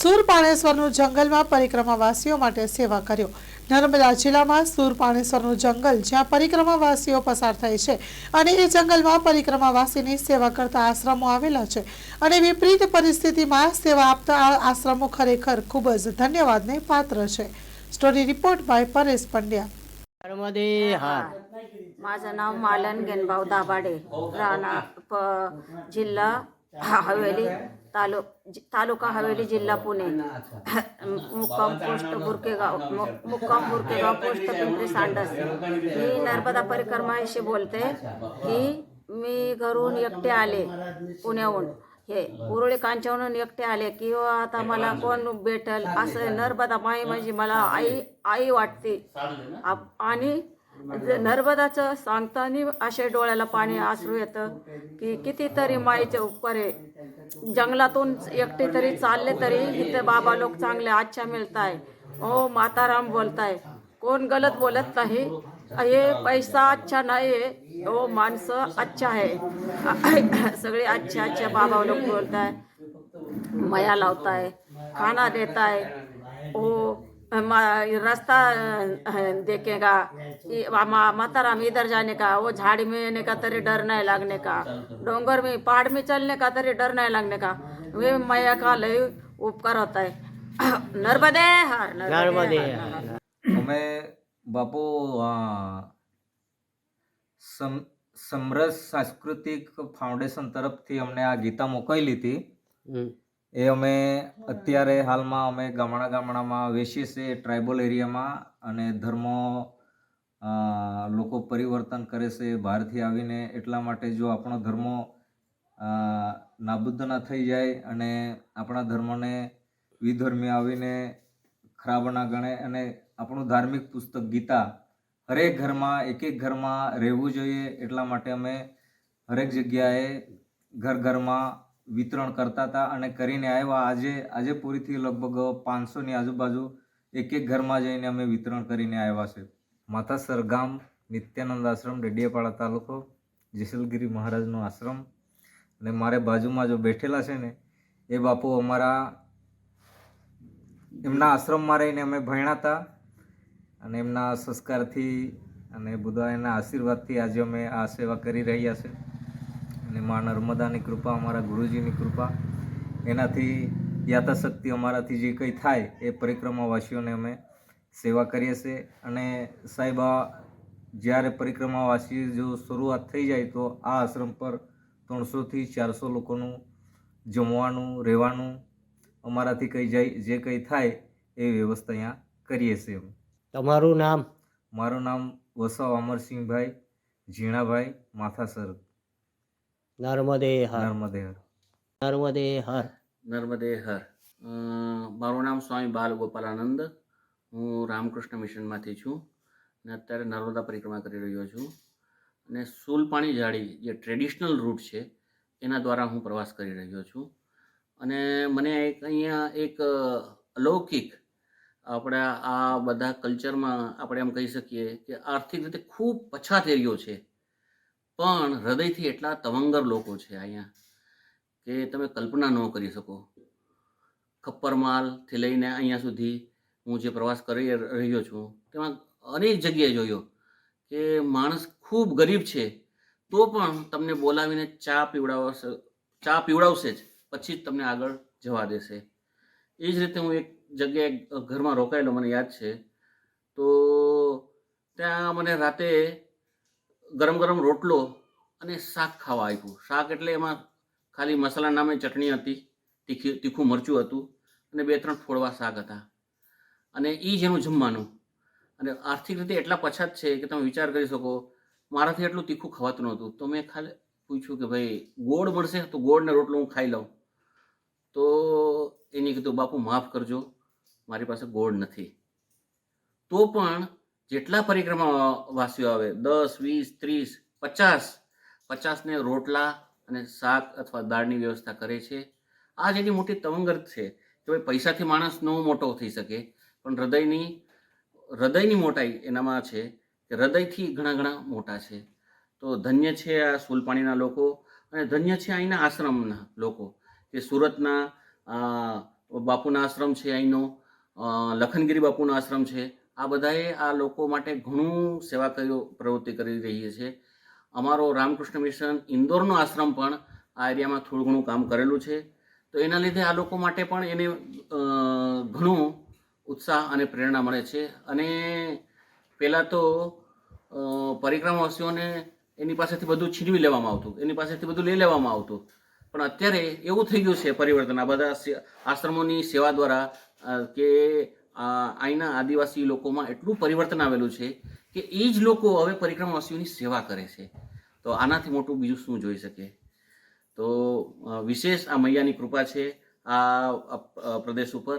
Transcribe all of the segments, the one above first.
સુરપાણેશ્વરનું જંગલમાં પરિક્રમાવાસીઓ માટે સેવા કર્યો નર્મદા જિલ્લામાં સુરપાણેશ્વરનું જંગલ જ્યાં પરિક્રમાવાસીઓ પસાર થાય છે અને એ જંગલમાં પરિક્રમાવાસીની સેવા કરતા આશ્રમો આવેલા છે અને વિપરીત પરિસ્થિતિમાં સેવા આપતા આ આશ્રમો ખરેખર ખૂબ જ ધન્યવાદને પાત્ર છે story report by Paresh Pandya Narmade हार माझं नाव मालन गेनभाऊ दाभाडे राहणार प जिल्हा हा- हवेली तालु जि- तालुका हवेली जिल्हा पुणे मुक्काम पोस्ट बुरकेगाव मुक्काम बुरकेगाव पोस्ट पिंपरी सांडस मी नर्मदा परिक्रमाशी बोलते की मी घरून एकटे आले पुण्याहून हे उरुळी कांच्याहून एकटे आले किंवा आता मला कोण भेटल असं नर्मदा माई म्हणजे मला आई आई वाटते आणि नर्मदाचं सांगताना असे डोळ्याला पाणी आसरू येतं की कितीतरी माईचे उपकार. आहे जंगलातून एकटे तरी चालले तरी इथे बाबा लोक चांगले अच्छा मिळताय. ओ माताराम बोलताय. कोण गलत बोलत नाही. हे पैसा अच्छा नाही आहे ओ माणसं अच्छा आहे. सगळे अच्छे अच्छे बाबा लोक बोलताय. मया लावताय. खाना देताय. ओ रास्ता अ, देखेगा कि मा- माताराम इधर जाने का वो झाड़ी में आने का तरी डर नहीं लगने का डोंगर में पहाड़ में चलने का तरी डर नहीं लगने का वे मैया का लय उपकार होता है नर्मदे हर नर्मदे हर. हार અમે બાપુ અ, સમ સમરસ સાંસ્કૃતિક ફાઉન્ડેશન તરફથી અમને આ ગીતા મોકલેલી હતી हम्म. એ અમે અત્યારે હાલમાં અમે ગામડા ગામડામાં વેચીએ છીએ ટ્રાઇબલ એરિયામાં અને ધર્મો લોકો પરિવર્તન કરે છે, બહારથી આવીને એટલા માટે જો આપણો ધર્મો નાબૂદ ના થઈ જાય અને આપણા ધર્મને વિધર્મી આવીને ખરાબ ના ગણે અને આપણું ધાર્મિક પુસ્તક ગીતા હરેક ઘરમાં એક એક ઘરમાં રહેવું જોઈએ એટલા માટે અમે હરેક જગ્યાએ ઘર ઘરમાં વિતરણ કરતા હતા અને કરીને આવ્યા. આજે આજે પૂરીથી લગભગ પાંચસોની આજુબાજુ એક એક ઘરમાં જઈને અમે વિતરણ કરીને આવ્યા છે. માતા ગામ, નિત્યાનંદ આશ્રમ, ડેડિયાપાડા તાલુકો, જેસલગીરી મહારાજનો આશ્રમ. અને મારે બાજુમાં જો બેઠેલા છે ને, એ બાપુ અમારા, એમના આશ્રમમાં રહીને અમે ભણ્યા હતા. અને એમના સંસ્કારથી અને બુદ્ધાના આશીર્વાદથી આજે અમે આ સેવા કરી રહ્યા છે. અને મા નર્મદાની કૃપા અમારા ગુરુજીની કૃપા એનાથી યાથાશક્તિ અમારાથી જે કંઈ થાય એ પરિક્રમાવાસીઓને અમે સેવા કરીએ છીએ. અને સાહેબ જ્યારે પરિક્રમાવાસી જો શરૂઆત થઈ જાય તો આ આશ્રમ પર ત્રણસોથી ચારસો લોકોનું જમવાનું રહેવાનું અમારાથી કંઈ જાય જે કંઈ થાય એ વ્યવસ્થા અહીંયા કરીએ છીએ તમારું નામ? મારું નામ વસાવ અમરસિંહભાઈ ઝીણાભાઈ માથાસર. નર્મદે હર નર્મદે હર નર્મદે હર નર્મદે હર મારું નામ સ્વામી બાલ ગોપાલાનંદ હું રામકૃષ્ણ મિશનમાંથી છું અને અત્યારે નર્મદા પરિક્રમા કરી રહ્યો છું. અને સુલપાણી જાળી જે ટ્રેડિશનલ રૂટ છે એના દ્વારા હું પ્રવાસ કરી રહ્યો છું. અને મને એક અહીંયા એક અલૌકિક આપણા આ બધા કલ્ચરમાં આપણે એમ કહી શકીએ કે આર્થિક રીતે ખૂબ પછાત એરિયો છે. પણ હૃદયથી એટલા તવંગર લોકો છે અહીંયા કે તમે કલ્પના ન કરી શકો. ખપ્પરમાલથી લઈને અહીંયા સુધી હું જે પ્રવાસ કરી રહ્યો છું, તેમાં અનેક જગ્યાએ જોયો કે માણસ ખૂબ ગરીબ છે, તો પણ તમને બોલાવીને ચા પીવડાવશે ચા પીવડાવશે જ, પછી જ તમને આગળ જવા દેશે. એ જ રીતે હું એક જગ્યાએ ઘરમાં રોકાયેલો, મને યાદ છે, તો ત્યાં મને રાતે ગરમ ગરમ રોટલો અને શાક ખાવા આપ્યું. શાક એટલે એમાં ખાલી મસાલા નામે ચટણી હતી, તીખી, તીખું મરચું હતું અને બે ત્રણ ફોડવા શાક હતા. અને એ જ એનું જમવાનું. અને આર્થિક રીતે એટલા પછાત છે કે તમે વિચાર કરી શકો, મારાથી એટલું તીખું ખવાતું નહોતું. તો મેં ખાલી પૂછ્યું કે ભાઈ, ગોળ મળશે? તો ગોળને રોટલો હું ખાઈ લઉં. તો એને કીધું, બાપુ, માફ કરજો. મારી પાસે ગોળ નથી. તો પણ જેટલા પરિક્રમા વાસીઓ આવે, દસ, વીસ, ત્રીસ, પચાસ, પચાસને રોટલા અને શાક અથવા દાળની વ્યવસ્થા કરે છે. આ જેની મોટી તવંગર છે કે ભાઈ પૈસાથી માણસ ન મોટો થઈ શકે, પણ હૃદયની હૃદયની મોટાઈ એનામાં છે કે હૃદયથી ઘણા ઘણા મોટા છે. તો ધન્ય છે આ સુલપાણીના લોકો અને ધન્ય છે અહીંના આશ્રમના લોકો કે સુરતના બાપુના આશ્રમ છે અહીંનો લખનગીરી બાપુનો આશ્રમ છે આ બધાએ આ લોકો માટે ઘણું સેવા કર્યો, પ્રવૃત્તિ કરી રહી છે અમારો રામકૃષ્ણ મિશન ઇન્દોરનો આશ્રમ પણ આ એરિયામાં થોડું ઘણું કામ કરેલું છે. તો એના લીધે આ લોકો માટે પણ એને ઘણો ઉત્સાહ અને પ્રેરણા મળે છે. અને પહેલાં તો પરિક્રમાવાસીઓને એની પાસેથી બધું છીનવી લેવામાં આવતું, એની પાસેથી બધું લઈ લેવામાં આવતું. પણ અત્યારે એવું થઈ ગયું છે પરિવર્તન. આ બધા આશ્રમોની સેવા દ્વારા કે અહીંના આદિવાસી લોકોમાં એટલું પરિવર્તન આવેલું છે કે એ જ લોકો હવે પરિક્રમાવાસીઓની સેવા કરે છે. તો આનાથી મોટું બીજું શું જોઈ શકે તો વિશેષ આ મૈયાની કૃપા છે આ પ્રદેશ ઉપર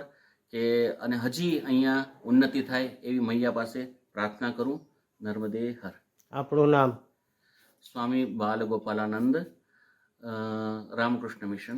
કે અને હજી અહીંયા ઉન્નતિ થાય એવી મૈયા પાસે પ્રાર્થના કરું. નર્મદે હર. આપણું નામ? સ્વામી બાલગોપાલાનંદ રામકૃષ્ણ મિશન.